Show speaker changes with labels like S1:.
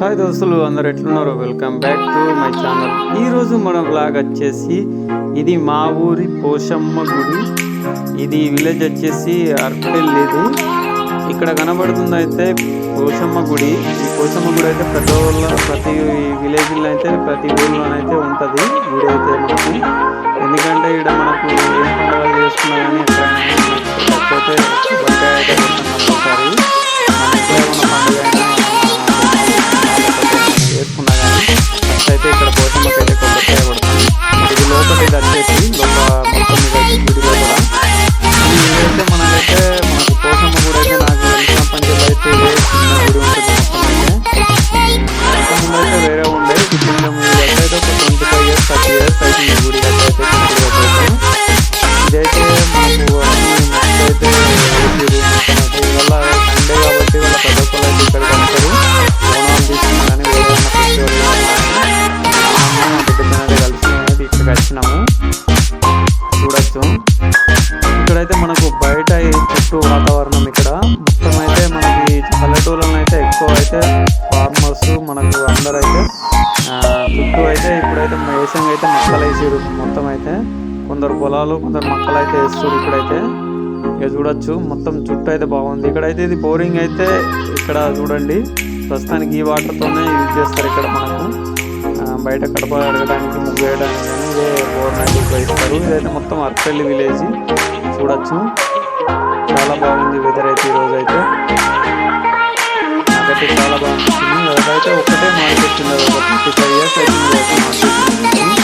S1: Hi దోస్తులు అందరు ఎట్లున్నారు? Welcome back to my channel ఈరోజు మన బ్లాగ్ వచ్చేసి ఇది మా ఊరి పోషమ్మ గుడి. ఇది విలేజ్ వచ్చేసి అర్పెల్లి ఇది. ఇక్కడ కనబడుతుంది అయితే పోషమ్మ గుడి. ఈ పోషమ్మ గుడి అయితే ప్రతి ఊళ్ళో ప్రతి విలేజ్లో అయితే ప్రతి ఊళ్ళోనైతే ఉంటుంది. గుడి అయితే మనకు ఎందుకంటే ఇక్కడ మనకు ఏం పండుగలు చేసుకున్నా కానీ అనేది చూడొచ్చు. ఇక్కడైతే మనకు బయట చుట్టూ వాతావరణం ఇక్కడ. మొత్తం అయితే మనకి పల్లెటూళ్ళలో అయితే ఎక్కువ అయితే ఫార్మర్స్ మనకు అందరూ అయితే ఆ, చుట్టూ అయితే ఇప్పుడైతే వేసంగా అయితే మొక్కలు వేసారు మొత్తం అయితే కొందరు పొలాలు కొందరు మొక్కలు అయితే వేస్తారు ఇప్పుడైతే. ఇక చూడొచ్చు మొత్తం చుట్టూ అయితే బాగుంది. ఇక్కడైతే ఇది బోరింగ్ అయితే ఇక్కడ చూడండి. ప్రస్తుతానికి ఈ వాటర్తోనే యూజ్ చేస్తారు ఇక్కడ మనకు. బయట కడప అడగడానికి ముగ్గు వేయడానికి కానీ ఇదే బోర్ అయితే ఉపయోగిస్తారు ఇదైతే మొత్తం అర్పల్లి విలేజ్ చూడొచ్చు. చాలా బాగుంది వెదర్ అయితే ఈరోజు అయితే నాకైతే చాలా బాగా అయితే ఒకటే మార్కెట్ ఉంది ఒక ఫిఫ్టీ ఫైవ్ ఇయర్స్ అయితే ఒక మార్కెట్